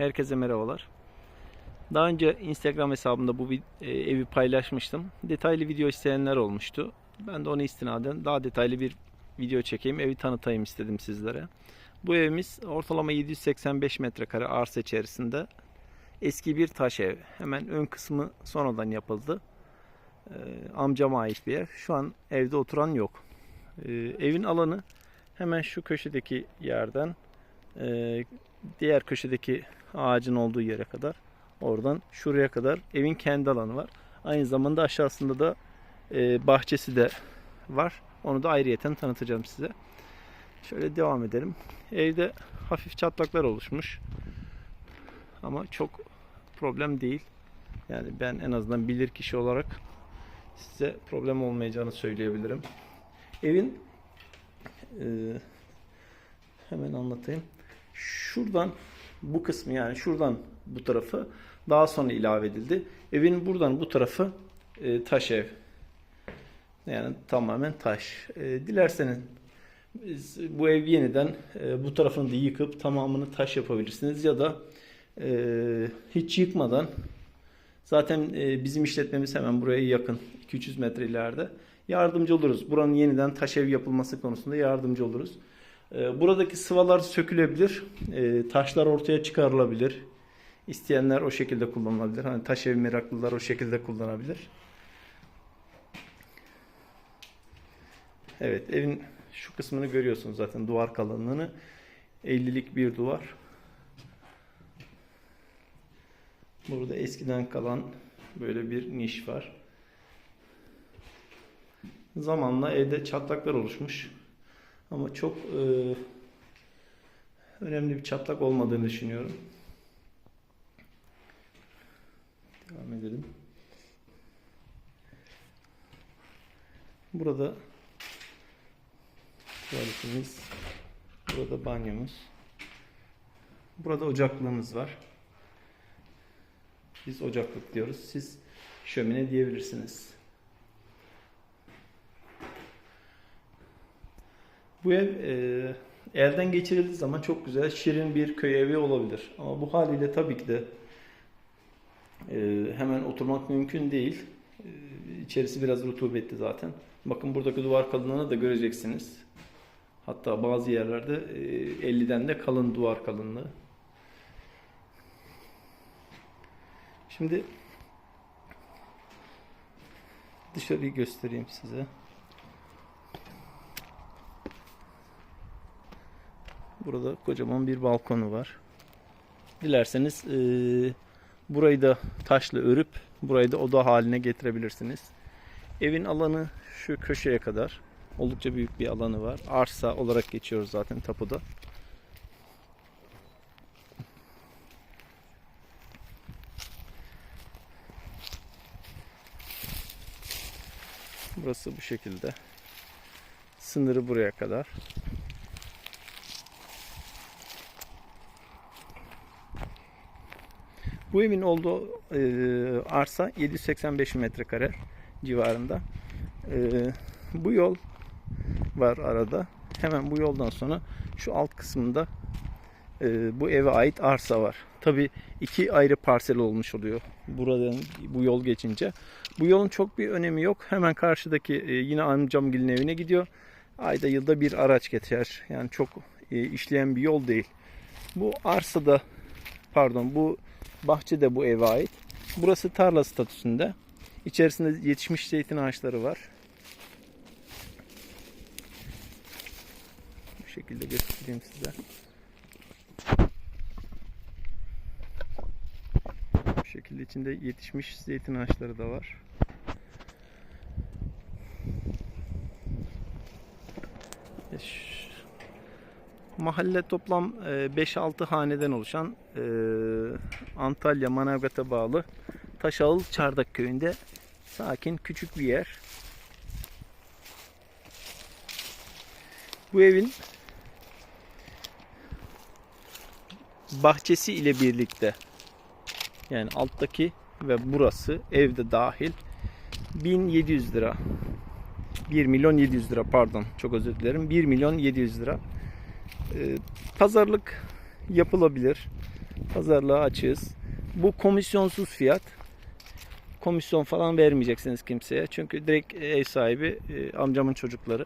Herkese merhabalar. Daha önce Instagram hesabımda bu e, evi paylaşmıştım. Detaylı video isteyenler olmuştu. Ben de ona istinaden daha detaylı bir video çekeyim, evi tanıtayım istedim sizlere. Bu evimiz ortalama 785 metrekare arsa içerisinde eski bir taş ev. Hemen ön kısmı sonradan yapıldı. Ee, amcama ait bir ev. Şu an evde oturan yok. Ee, evin alanı hemen şu köşedeki yerden e, diğer köşedeki ağacın olduğu yere kadar oradan şuraya kadar evin kendi alanı var. Aynı zamanda aşağısında da e, bahçesi de var. Onu da ayrıyeten tanıtacağım size. Şöyle devam edelim. Evde hafif çatlaklar oluşmuş. Ama çok problem değil. Yani ben en azından bilir kişi olarak size problem olmayacağını söyleyebilirim. Evin e, hemen anlatayım. Şuradan bu kısmı yani şuradan bu tarafı daha sonra ilave edildi. Evin buradan bu tarafı e, taş ev. Yani tamamen taş. E, dilerseniz bu ev yeniden e, bu tarafını da yıkıp tamamını taş yapabilirsiniz ya da e, hiç yıkmadan zaten e, bizim işletmemiz hemen buraya yakın 200 metre ileride yardımcı oluruz. Buranın yeniden taş ev yapılması konusunda yardımcı oluruz. E, buradaki sıvalar sökülebilir, e, taşlar ortaya çıkarılabilir. İsteyenler o şekilde kullanılabilir. Hani taş ev meraklılar o şekilde kullanabilir. Evet, evin şu kısmını görüyorsunuz zaten duvar kalınlığını. 50'lik bir duvar. Burada eskiden kalan böyle bir niş var. Zamanla evde çatlaklar oluşmuş. Ama çok e, önemli bir çatlak olmadığını düşünüyorum. Devam edelim. Burada tuvaletimiz, burada banyomuz, burada ocaklığımız var. Biz ocaklık diyoruz. Siz şömine diyebilirsiniz. Bu ev e, elden geçirildiği zaman çok güzel, şirin bir köy evi olabilir. Ama bu haliyle tabii ki de e, hemen oturmak mümkün değil. E, içerisi biraz rutubetli zaten. Bakın buradaki duvar kalınlığını da göreceksiniz. Hatta bazı yerlerde e, 50'den de kalın duvar kalınlığı. Şimdi dışarıyı göstereyim size. Burada kocaman bir balkonu var. Dilerseniz e, burayı da taşla örüp burayı da oda haline getirebilirsiniz. Evin alanı şu köşeye kadar. Oldukça büyük bir alanı var. Arsa olarak geçiyoruz zaten tapuda. Burası bu şekilde. Sınırı buraya kadar. Bu evin olduğu e, arsa 785 metrekare civarında. E, bu yol var arada. Hemen bu yoldan sonra şu alt kısmında e, bu eve ait arsa var. Tabi iki ayrı parsel olmuş oluyor buradan bu yol geçince. Bu yolun çok bir önemi yok. Hemen karşıdaki e, yine amcamgilin evine gidiyor. Ayda yılda bir araç geçer. Yani çok e, işleyen bir yol değil. Bu arsada pardon bu bahçe de bu eve ait. Burası tarla statüsünde. İçerisinde yetişmiş zeytin ağaçları var. Bu şekilde göstereyim size. Bu şekilde içinde yetişmiş zeytin ağaçları da var. Ş- Mahalle toplam e, 5-6 haneden oluşan e, Antalya Manavgat'a bağlı Taşağıl Çardak köyünde sakin küçük bir yer. Bu evin bahçesi ile birlikte yani alttaki ve burası evde dahil 1700 lira 1 milyon 700 lira pardon çok özür dilerim 1 milyon 700 lira Ee, pazarlık yapılabilir Pazarlığa açığız. Bu komisyonsuz fiyat. Komisyon falan vermeyeceksiniz kimseye. Çünkü direkt ev sahibi e, amcamın çocukları.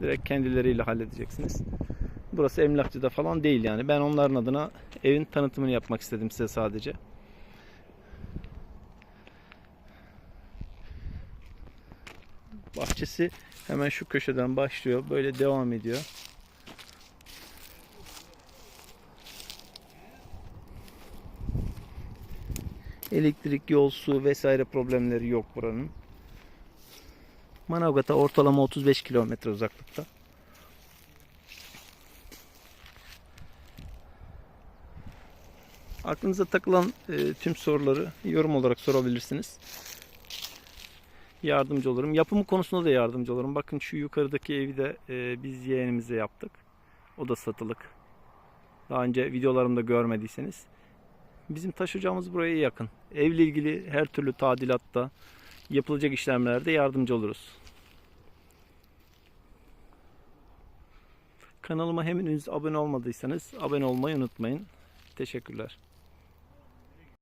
Direkt kendileriyle halledeceksiniz. Burası emlakçıda falan değil yani. Ben onların adına evin tanıtımını yapmak istedim size sadece. Bahçesi hemen şu köşeden başlıyor. Böyle devam ediyor. Elektrik, yol, su vesaire problemleri yok buranın. Manavgat'a ortalama 35 kilometre uzaklıkta. Aklınıza takılan e, tüm soruları yorum olarak sorabilirsiniz. Yardımcı olurum. Yapımı konusunda da yardımcı olurum. Bakın şu yukarıdaki evi de e, biz yeğenimize yaptık. O da satılık. Daha önce videolarımda görmediyseniz. Bizim taş ocağımız buraya yakın. Evle ilgili her türlü tadilatta, yapılacak işlemlerde yardımcı oluruz. Kanalıma henüz abone olmadıysanız abone olmayı unutmayın. Teşekkürler.